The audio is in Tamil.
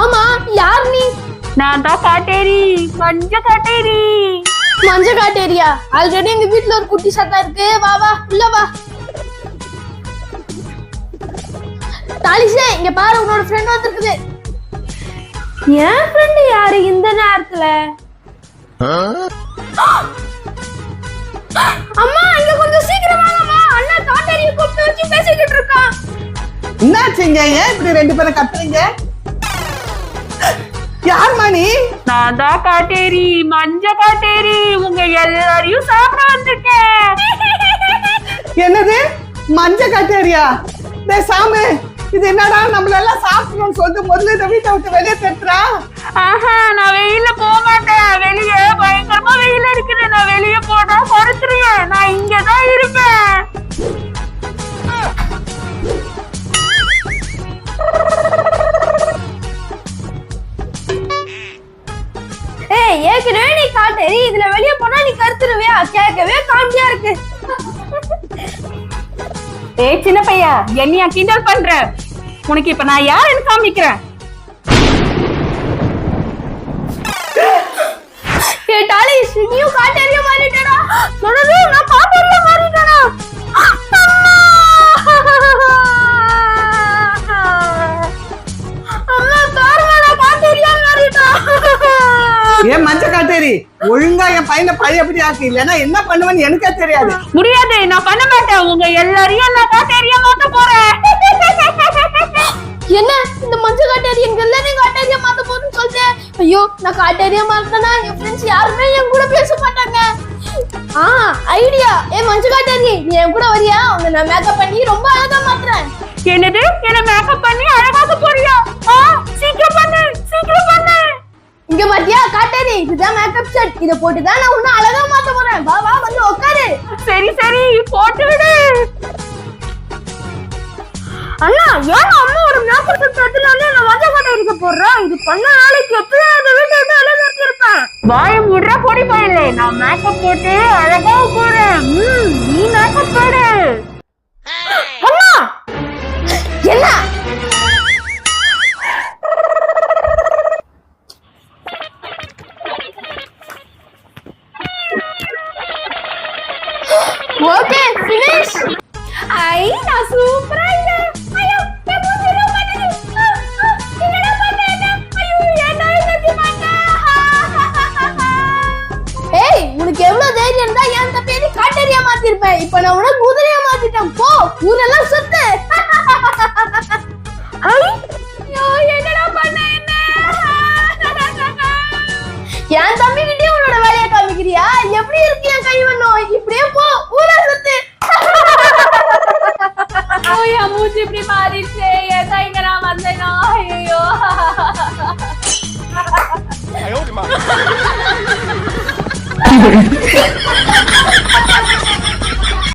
ஆமா யார் நீ? நான் தான் காட்டேரி. மஞ்ச காட்டேரி. மஞ்ச காட்டேரியா? ஆல்ரெடி எங்க வீட்ல ஒரு குட்டி சத்தா இருக்கு. வா வா உள்ள வா. தாலிசே இங்க பாரு உன்னோட ஃப்ரெண்ட் வந்திருக்குது. என் ஃப்ரெண்டு யாரு இந்த நேரத்துல? அம்மா இங்க கொஞ்சம் சீக்கிரம் வாங்கம்மா அண்ணா காட்டேரிய கூப்பிட்டு வச்சு பேசிக்கிட்டு இருக்கான். என்னாச்சுங்க ஏன் இப்படி ரெண்டு பேரும் கத்துறீங்க? யார் நீ? நான் தான் காட்டேரி மஞ்ச காட்டேரி உங்க எல்லாரையும் சாப்பிட வந்திருக்கேன். என்னது? மஞ்ச கட்டேரியா? சாமு. இது என்னடா நம்மள எல்லாம் சாப்பிடணும்னு சொல்லிட்டு முதல்ல இந்த வீட்டை விட்டு வெளியே தட்டுறா ஆஹா நான் வெயில்ல போக மாட்டேன். வெளியே பயங்கரமா வெயில் இருக்குது நான் வெளியே போனா குறைச்சிருவேன் நான் இங்க தான் இருப்பேன். ஏய் ஏற்கனவே நீ காட்டேரி இதுல வெளிய போனா நீ கருத்துருவியா? கேட்கவே காமெடியா இருக்கு. ஏய் சின்ன பையா என்னையா கிண்டல் பண்ற? உனக்கு இப்ப நான் யாருன்னு காமிக்கிறேன்? டாலிஸ் நீயும் காட்டேரியா மாறிட்டடா. சொன்னது நான் காட்டேரியா மாறிட்டடா ஏன் மஞ்ச கட்டேரி ஒழுங்கா என் பையனை பழையபடி ஆக்கு இல்லைன்னா என்ன பண்ணுவேன்னு எனக்கே தெரியாது. முடியாது நான் பண்ண மாட்டேன். உங்க எல்லாரையும் நான் காட்டேரியா மாத்த போறேன். என்ன? இந்த மஞ்சள் காட்டேரி எங்க எல்லாரையும் காட்டேரியா மாத்த போறேன்னு சொல்லிட்டேன் ஐயோ நான் காட்டேரியா மாத்தினா என் ஃப்ரெண்ட்ஸ் யாருமே என் கூட பேச மாட்டாங்க. ஆ ஐடியா. ஏ மஞ்சள் காட்டேரி நீ என் கூட வரியா? உன்னை நான் மேக்கப் பண்ணி ரொம்ப அழகா மாத்துறேன். என்னது? என்ன மேக்கப் பண்ணி அழகாக்க போறியா? ஆ சீக்கிரம் பண்ணு சீக்கிரம் பண்ணு. இங்க பாத்தியா காட்டேரி இதுதான் மேக்கப் செட் இத போட்டு தான் நான் உன்னை அழகா மாத்த போறேன். வா வா வந்து உட்காரு சரி சரி போட்டு விடு. அண்ணா ஏன் அம்மா ஒரு மேக்கப் செட் எடுத்துனாலே நான் மஞ்சள் காட்டேரிக்கு போடுறேன் இது பண்ண நாளைக்கு எப்படியும் அந்த வீட்டை விட்டு அழகா இருப்பேன் வாய முடுற பொடி போயிடல நான் மேக்கப் போட்டு அழகா போறேன். ம், நீ மேக்கப் போடு. அம்மா என்ன? ஓகே ஃபினிஷ் ஐ நான் சூப்பரா உனக்கு எவ்வளவு தைரியம் இருந்தா என் தப்பி நீ காட்டேரியா மாத்திருப்பேன் இப்ப நான் உனக்கு குதிரையா மாத்திட்டேன். போ ஊரெல்லாம் சுத்து. ஐ, ஐயோ, என்னடா பண்ண என்ன? என் தம்பி கிட்டே உன்னோட வேலையை காமிக்கிறியா? எப்படி இருக்கு என் கை வண்ணம்? இப்படியே போ ஊரை சுத்து. என் மூஞ்சி இப்படி மாறிடுச்சு. ஏதா இங்க நான் வந்தேனா? ஐயோ. 哎呦我的妈！